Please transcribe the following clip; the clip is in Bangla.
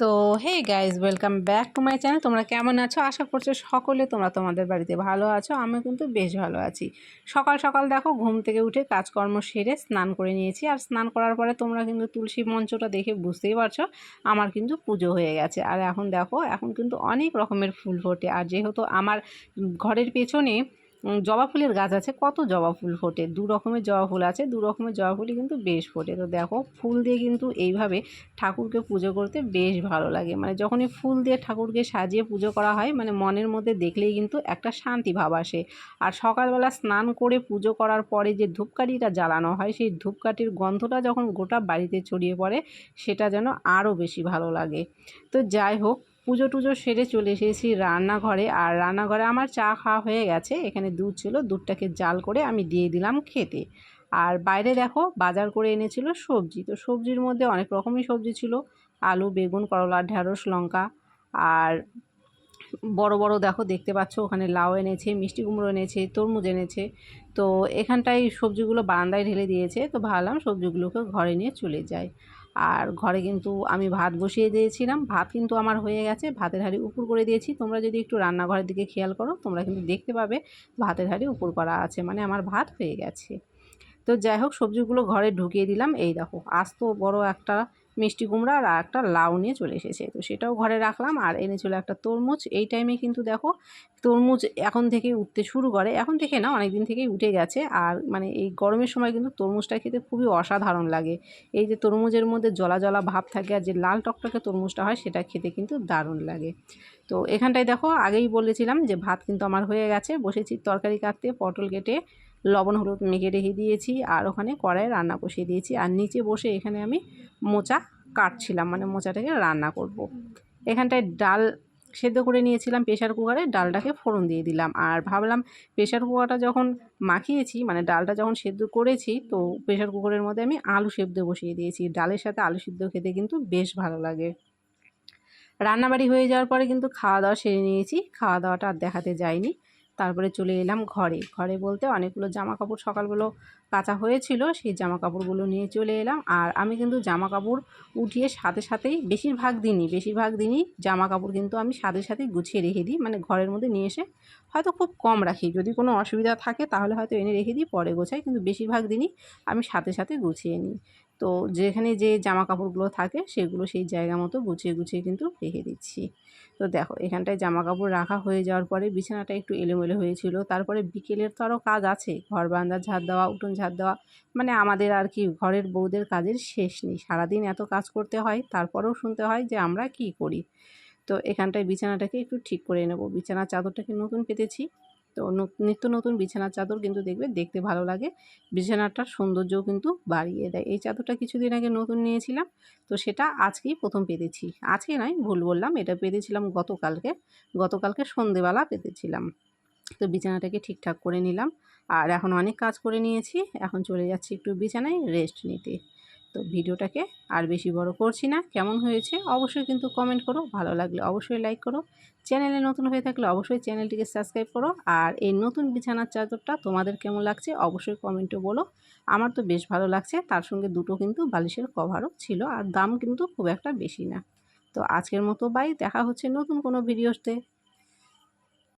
তো hey guys welcome back to my channel তোমরা কেমন আছো? আশা করছ সকলে তোমরা তোমাদের বাড়িতে ভালো আছো। আমি কিন্তু বেশ ভালো আছি। সকাল সকাল দেখো, ঘুম থেকে উঠে কাজকর্ম সেরে স্নান করে নিয়েছি। আর স্নান করার পরে তোমরা কিন্তু তুলসী মঞ্চটা দেখে বুঝতেই পারছ, আমার কিন্তু পুজো হয়ে গেছে। আর এখন দেখো, এখন কিন্তু অনেক রকমের ফুল ফোটে। আর যেহেতু আমার ঘরের পেছনে জবা ফুলের গাছ আছে, কত জবা ফুল ফোটে? দু রকমের জবা ফুল আছে, দু রকমের জবা ফুলই কিন্তু বেশ ফোটে। তো দেখো, ফুল দিয়ে কিন্তু এইভাবে ঠাকুরকে পুজো করতে বেশ ভালো লাগে। মানে যখনই ফুল দিয়ে ঠাকুরকে সাজিয়ে পুজো করা হয় মানে মনের মধ্যে দেখলেই কিন্তু একটা শান্তি ভাব আসে। আর সকালবেলা স্নান করে পুজো করার পরে যে ধূপকাঠিটা জ্বালানো হয়, সেই ধূপকাঠির গন্ধটা যখন গোটা বাড়িতে ছড়িয়ে পড়ে, সেটা যেন আরও বেশি ভালো লাগে। তো যাই হোক পুজো টুজো সেরে চলে এসেছি রান্নাঘরে। আর রান্নাঘরে আমার চা খাওয়া হয়ে গেছে। এখানে দুধ ছিল, দুধটাকে জাল করে আমি দিয়ে দিলাম খেতে। আর বাইরে দেখো, বাজার করে এনেছিল সবজি। তো সবজির মধ্যে অনেক রকমই সবজি ছিল। আলু, বেগুন, করলা ঢ্যাঁড়স লঙ্কা। আর বড় বড় দেখো, দেখতে পাচ্ছ, ওখানে লাউ এনেছে, মিষ্টি কুমড়ো এনেছে, তরমুজ এনেছে। তো এখানটায় সবজিগুলো বারান্দায় ঢেলে দিয়েছে, তো ভাবলাম সবজিগুলোকে ঘরে নিয়ে চলে যাই। আর ঘরে কিন্তু আমি ভাত বসিয়ে দিয়েছিলাম, ভাত কিন্তু আমার হয়ে গেছে, ভাতের হাঁড়ি উপর করে দিয়েছি। তোমরা যদি একটু রান্নাঘরের দিকে খেয়াল করো, তোমরা কিন্তু দেখতে পাবে ভাতের হাঁড়ি উপর করা আছে মানে আমার ভাত হয়ে গেছে। তো যাই হোক, সবজিগুলো ঘরে ঢুকিয়ে দিলাম, এই দেখো, আস্ত বড় একটা মিষ্টি কুমড়া আর একটা লাউ নিয়ে চলে এসেছে। তো সেটাও ঘরে রাখলাম আর এনে এনেছিল একটা তরমুজ। এই টাইমে কিন্তু দেখো, তরমুজ এখন থেকে উঠতে শুরু করে। এখন থেকে না অনেক দিন থেকেই উঠে গেছে। আর মানে এই গরমের সময় কিন্তু তরমুজটা খেতে খুবই অসাধারণ লাগে। এই যে তরমুজের মধ্যে জলা জলা ভাব থাকে আর যে লাল টকটকে তরমুজটা হয়, সেটা খেতে কিন্তু দারুণ লাগে। তো এখানটায় দেখো, আগেই বলেছিলাম যে ভাত কিন্তু আমার হয়ে গেছে। বসেছি তরকারি কাটতে, পটল কেটে লবণ, হলুদ মেখে রেখে দিয়েছি আর ওখানে কড়াইয়ে রান্না বসিয়ে দিয়েছি। আর নিচে বসে এখানে আমি মোচা কাটছিলাম মানে মোচাটাকে রান্না করব। এখানটায় ডাল সেদ্ধ করে নিয়েছিলাম প্রেশার কুকারে, ডালটাকে ফোড়ন দিয়ে দিলাম। আর ভাবলাম প্রেশার কুকারটা যখন মাখিয়েছি মানে ডালটা যখন সেদ্ধ করেছি, তো প্রেশার কুকারের মধ্যে আমি আলু সেদ্ধ বসিয়ে দিয়েছি। ডালের সাথে আলু সেদ্ধ খেতে কিন্তু বেশ ভালো লাগে। রান্নাবাড়ি হয়ে যাওয়ার পরে কিন্তু খাওয়া দাওয়া সেরে নিয়েছি। খাওয়া দাওয়াটা আর দেখাতে যাইনি। তারপরে চলে এলাম ঘরে। ঘরে বলতে অনেকগুলো জামা কাপড় সকালগুলো কাঁচা হয়েছিল, সেই জামা কাপড়গুলো নিয়ে চলে এলাম। আর আমি কিন্তু জামা কাপড় উঠিয়ে সাথে সাথেই, বেশিরভাগ দিনই বেশিরভাগ দিনই জামা কাপড় কিন্তু আমি সাথে সাথেই গুছিয়ে রেখে দিই মানে ঘরের মধ্যে নিয়ে এসে হয়তো খুব কম রাখি। যদি কোনো অসুবিধা থাকে তাহলে হয়তো এনে রেখে দিই, পরে গোছাই। কিন্তু বেশিরভাগ দিনই আমি সাথে সাথে গুছিয়ে নিই। তো যেখানে যে জামা কাপড়গুলো থাকে সেগুলো সেই জায়গা মতো গুছিয়ে গুছিয়ে কিন্তু রেখে দিচ্ছি। তো দেখো, এখানটায় জামা কাপড় রাখা হয়ে যাওয়ার পরে বিছানাটা একটু এলোমেলো হয়েছিল। তারপরে বিকেলের তো আরও কাজ আছে, ঘর বারান্দা ঝাড় দেওয়া, উঠোন ঝাড় দেওয়া মানে আমাদের আর কি ঘরের বউদের কাজের শেষ নেই। সারাদিন এত কাজ করতে হয়, তারপরেও শুনতে হয় যে আমরা কি করি। তো এখানটায় বিছানাটাকে একটু ঠিক করে নেব। বিছানার চাদরটাকে নতুন পেতেছি। তো নিত্য নতুন বিছানার চাদর কিন্তু দেখবে, দেখতে ভালো লাগে। বিছানাটার সৌন্দর্যও কিন্তু বাড়িয়ে দেয়। এই চাদরটা কিছুদিন আগে নতুন নিয়েছিলাম, তো সেটা আজকেই প্রথম পেতেছি। আজকে নয়, ভুল বললাম, এটা পেতেছিলাম গতকালকে। গতকালকে সন্ধেবেলা পেতেছিলাম। তো বিছানাটাকে ঠিকঠাক করে নিলাম। আর এখন অনেক কাজ করে নিয়েছি, এখন চলে যাচ্ছি একটু বিছানায় রেস্ট নিতে। তো ভিডিওটাকে আর বেশি বড় করছি না। কেমন হয়েছে অবশ্যই কিন্তু কমেন্ট করো। ভালো লাগলে অবশ্যই লাইক করো। চ্যানেলে নতুন হয়ে থাকলে অবশ্যই চ্যানেলটিকে সাবস্ক্রাইব করো। আর এই নতুন বিছানার চাদরটা তোমাদের কেমন লাগছে অবশ্যই কমেন্টে বলো। আমার তো বেশ ভালো লাগছে। তার সঙ্গে দুটো কিন্তু বালিশের কভারও ছিল আর দাম কিন্তু খুব একটা বেশি না। তো আজকের মতো বাই দেখা হচ্ছে নতুন কোনো ভিডিওতে